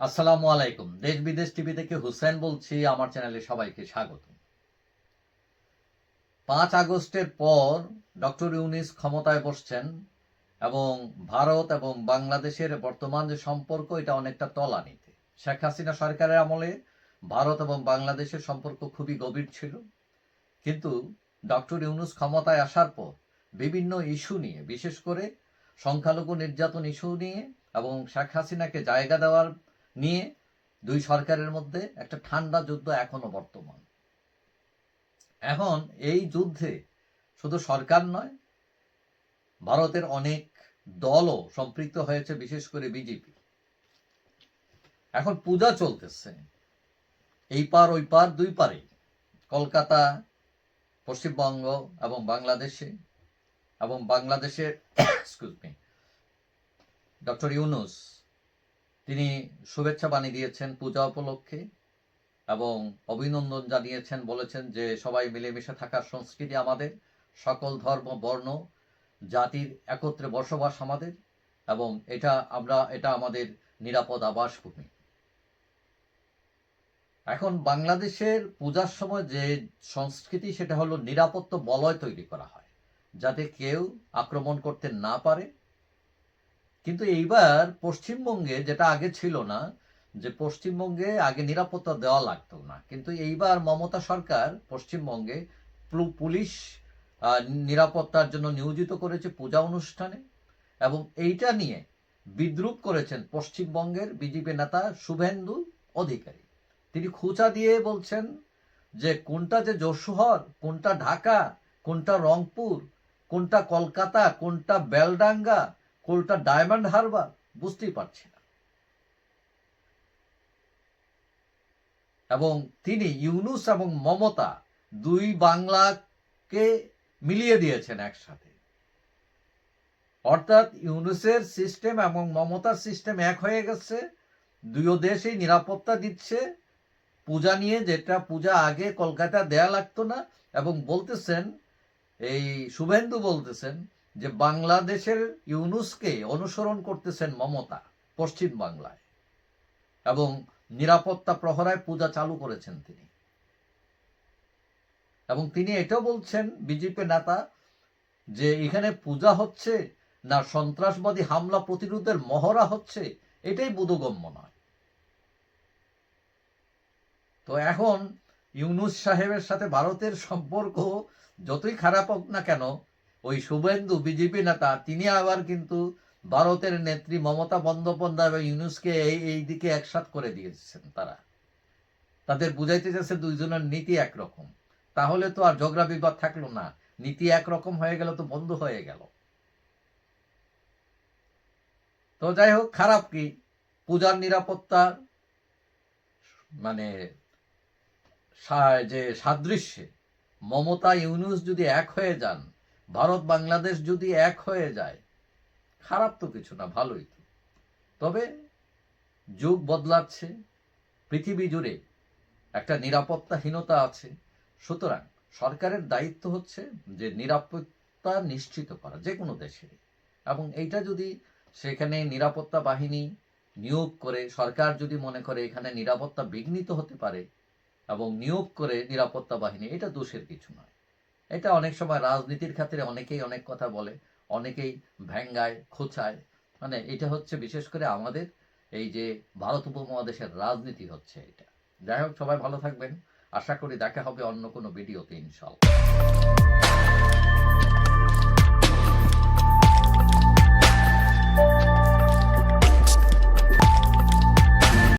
আসসালামু আলাইকুম। দেশ বিদেশ টিভি থেকে হুসেন বলছি, আমার চ্যানেলে সবাইকে স্বাগত। পাঁচ আগস্টের পর ডক্টর ইউনিস ক্ষমতায় বসছেন এবং ভারত এবং বাংলাদেশের বর্তমান যে সম্পর্ক, এটা অনেকটা তলানিতে। শেখ হাসিনা সরকারের আমলে ভারত এবং বাংলাদেশের সম্পর্ক খুবই গভীর ছিল। কিন্তু ডক্টর ইউনুস ক্ষমতায় আসার পর বিভিন্ন ইস্যু নিয়ে, বিশেষ করে সংখ্যালঘু নির্যাতন ইস্যু নিয়ে এবং শেখ হাসিনাকে জায়গা দেওয়ার নিয়ে দুই সরকারের মধ্যে একটা ঠান্ডা যুদ্ধ এখনও বর্তমান। এখন এই যুদ্ধে শুধু সরকার নয়, ভারতের অনেক দলও সম্পৃক্ত হয়েছে, বিশেষ করে বিজেপি। এখন পূজা চলতেছে। এই পার ওই পার, দুই পারে। কলকাতা, পশ্চিমবঙ্গ এবং বাংলাদেশে এবং বাংলাদেশের ডক্টর ইউনুস তিনি শুভেচ্ছা বাণী দিয়েছেন পূজা উপলক্ষে এবং অভিনন্দন জানিয়েছেন, বলেছেন যে সবাই মিলেমিশে থাকার সংস্কৃতি আমাদের, সকল ধর্ম, বর্ণ, জাতির একত্রে বসবাস আমাদের এবং এটা আমরা, এটা আমাদের নিরাপদ আবাসভূমি। এখন বাংলাদেশের পূজার সময় যে সংস্কৃতি, সেটা হলো নিরাপত্তা বলয় তৈরি করা হয়, যাতে কেউ আক্রমণ করতে না পারে। কিন্তু এইবার পশ্চিমবঙ্গে যেটা আগে ছিল না, যে পশ্চিমবঙ্গে আগে নিরাপত্তা দেওয়া লাগতো না। কিন্তু এইবার মমতা সরকার পশ্চিমবঙ্গে পুলিশ নিরাপত্তার জন্য নিয়োজিত করেছে পূজা অনুষ্ঠানে এবং এইটা নিয়ে বিদ্রুপ করেছেন পশ্চিমবঙ্গের বিজেপি নেতা শুভেন্দু অধিকারী। তিনি খুঁচা দিয়ে বলছেন যে কোনটা যে যশোহর কোনটা ঢাকা, কোনটা রংপুর, কোনটা কলকাতা, কোনটা বেলডাঙ্গা কোনটা ডায়মন্ড হারবার, বুঝতেই পারছি না। এবং তিনি ইউনুস এবং মমতা দুই বাংলাকে মিলিয়ে দিয়েছেন একসাথে। অর্থাৎ ইউনুসের সিস্টেম এবং মমতার সিস্টেম এক হয়ে গেছে দুই দেশেই নিরাপত্তা দিচ্ছে। পূজা নিয়ে যেটা পূজা আগে কলকাতা দেয়া লাগতো না, এবং বলতেছেন, এই শুভেন্দু বলতেছেন যে বাংলাদেশের ইউনুসকে অনুসরণ করতেছেন মমতা পশ্চিম বাংলায় এবং নিরাপত্তা প্রহরায় পূজা চালু করেছেন তিনি। এবং তিনি এটাও বলছেন, বিজেপি নেতা, যে এখানে পূজা হচ্ছে না সন্ত্রাসবাদী হামলা প্রতিরোধের মহড়া হচ্ছে, এটাই বোধগম্য নয়। তো এখন ইউনুস সাহেবের সাথে ভারতের সম্পর্ক যতই খারাপ হোক না কেন ওই শুভেন্দু বিজেপি নেতা, তিনি আবার কিন্তু ভারতের নেত্রী মমতা বন্দ্যোপাধ্যায় এবং ইউনুসকে এই এই দিকে একসাথ করে দিয়েছেন তারা। তাদের বুঝাইতে চাচ্ছে দুইজনের নীতি একরকম। তাহলে তো আর ঝগড়া বিবাদ থাকল না। নীতি একরকম হয়ে গেল তো বন্ধ হয়ে গেল। তো যাই হোক, খারাপ কি? পূজার নিরাপত্তা মানে যে সাদৃশ্যে মমতা, ইউনুস যদি এক হয়ে যান ভারত বাংলাদেশ যদি এক হয়ে যায়, খারাপ তো কিছু না, ভালোই তো। তবে যুগ বদলাচ্ছে, পৃথিবী জুড়ে একটা নিরাপত্তাহীনতা আছে। সুতরাং সরকারের দায়িত্ব হচ্ছে যে নিরাপত্তা নিশ্চিত করা, যে কোনো দেশের। এবং এইটা যদি সেখানে নিরাপত্তা বাহিনী নিয়োগ করে, সরকার যদি মনে করে এখানে নিরাপত্তা বিঘ্নিত হতে পারে এবং নিয়োগ করে নিরাপত্তা বাহিনী, এটা দোষের কিছু নয়। এটা অনেক সময় রাজনীতির ক্ষেত্রে অনেকেই অনেক কথা বলে, অনেকেই ভ্যাঙ্গায়, খোঁচায়। মানে এটা হচ্ছে বিশেষ করে আমাদের এই যে ভারত উপমহাদেশের রাজনীতি হচ্ছে এটা। যাই হোক, সবাই ভালো থাকবেন। আশা করি দেখা হবে অন্য কোনো ভিডিওতে ইনশাল্লাহ